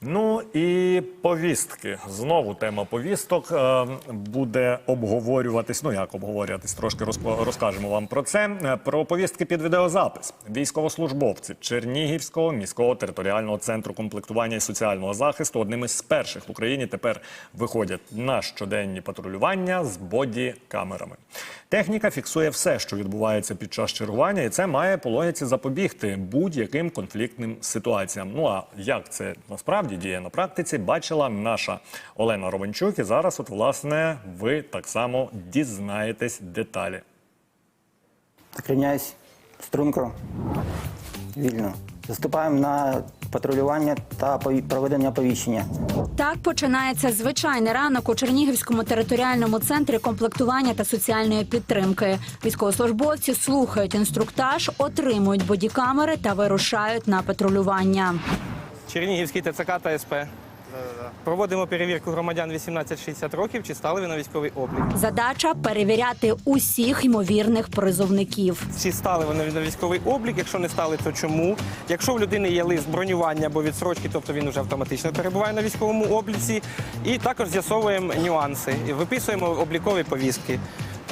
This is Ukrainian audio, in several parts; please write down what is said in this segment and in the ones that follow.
Ну і повістки. Знову тема повісток е, буде обговорюватись. Ну як обговорюватись, трошки розкажемо вам про це. Е, Про повістки під відеозапис. Військовослужбовці Чернігівського міського територіального центру комплектування і соціального захисту одним із перших в Україні тепер виходять на щоденні патрулювання з боді-камерами. Техніка фіксує все, що відбувається під час чергування, і це має по логіці запобігти будь-яким конфліктним ситуаціям. Ну а як це насправді діє на практиці, бачила наша Олена Ровенчук. І зараз, от власне, ви так само дізнаєтесь деталі. Закріняюсь струнко, вільно. Заступаємо на патрулювання та проведення оповіщення. Так починається звичайний ранок у Чернігівському територіальному центрі комплектування та соціальної підтримки. Військовослужбовці слухають інструктаж, отримують бодікамери та вирушають на патрулювання. Чернігівський ТЦК та СП. Проводимо перевірку громадян 18-60 років, чи стали ви на військовий облік. Задача перевіряти усіх ймовірних призовників. Чи стали вони на військовий облік? Якщо не стали, то чому? Якщо в людини є лист бронювання або відсрочки, тобто він вже автоматично перебуває на військовому обліці. І також з'ясовуємо нюанси. Виписуємо облікові повістки.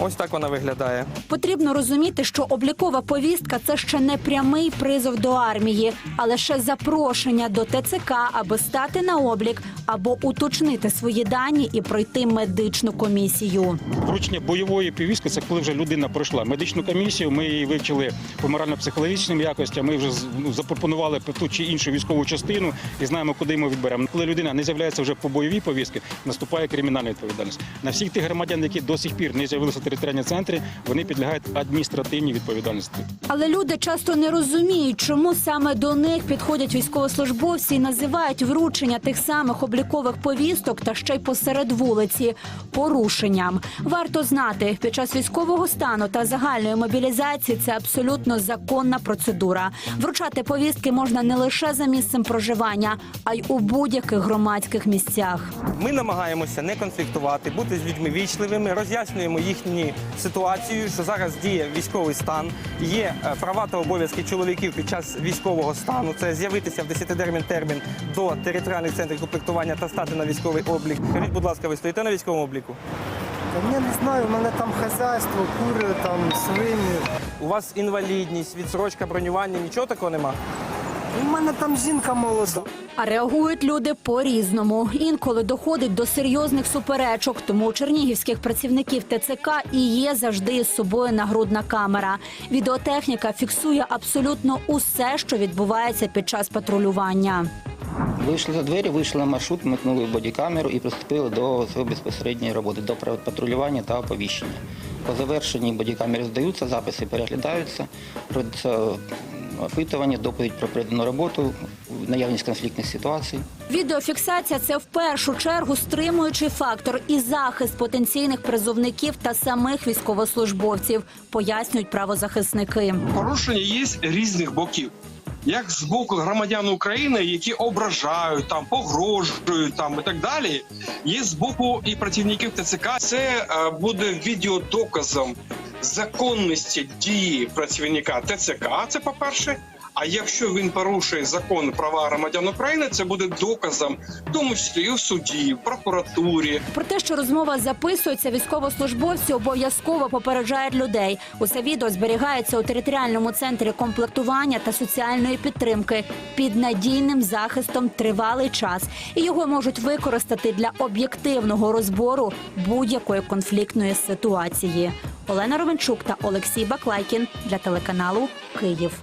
Ось так вона виглядає. Потрібно розуміти, що облікова повістка це ще не прямий призов до армії, а лише запрошення до ТЦК, аби стати на облік або уточнити свої дані і пройти медичну комісію. Вручення бойової повістки це коли вже людина пройшла медичну комісію. Ми її вивчили по морально-психологічним якостям. Ми вже ну, запропонували ту чи іншу військову частину і знаємо, куди ми відберемо. Коли людина не з'являється вже по бойовій повістці, наступає кримінальна відповідальність. На всіх тих громадян, які до сих пір не з'явилися в територіальній центрі, вони підлягають адміністративній відповідальності. Але люди часто не розуміють, чому саме до них підходять військовослужбовці і називають вручення тих самих облікових повісток та ще й посеред вулиці порушенням. Варто знати, під час військового стану та загальної мобілізації це абсолютно законна процедура. Вручати повістки можна не лише за місцем проживання, а й у будь-яких громадських місцях. Ми намагаємося не конфліктувати, бути з людьми вічливими, роз'яснюємо їхні ситуацію, що зараз діє військовий стан, є е, права та обов'язки чоловіків під час військового стану. Це з'явитися в 10-термін термін до територіальних центрів комплектування та стати на військовий облік. Скажіть, будь ласка, ви стоїте на військовому обліку? Та я не знаю, у мене там хазяйство, кури, там свині. У вас інвалідність, відсрочка бронювання, нічого такого нема? У мене там жінка молода. А реагують люди по-різному. Інколи доходить до серйозних суперечок. Тому у чернігівських працівників ТЦК і є завжди з собою нагрудна камера. Відеотехніка фіксує абсолютно усе, що відбувається під час патрулювання. Вийшли за двері, вийшли на маршрут, вмикнули в бодікамеру і приступили до своєї безпосередньої роботи, до патрулювання та оповіщення. По завершенні бодікамери здаються, записи переглядаються, опитування, доповідь про передану роботу, наявність конфліктних ситуацій. Відеофіксація це в першу чергу стримуючий фактор і захист потенційних призовників та самих військовослужбовців, пояснюють правозахисники. порушення є різних боків. Як з боку громадян України, які ображають, там погрожують там і так далі, є з боку і працівників ТЦК. Це е, буде відеодоказом законності дії працівника ТЦК. Це по перше. А якщо він порушує закон права громадян України, це буде доказом, в тому числі і в суді, в прокуратурі, Про те, що розмова записується, військовослужбовці обов'язково попереджають людей. Усе відео зберігається у територіальному центрі комплектування та соціальної підтримки під надійним захистом тривалий час, і його можуть використати для об'єктивного розбору будь-якої конфліктної ситуації. Олена Ровенчук та Олексій Баклайкін для телеканалу Київ.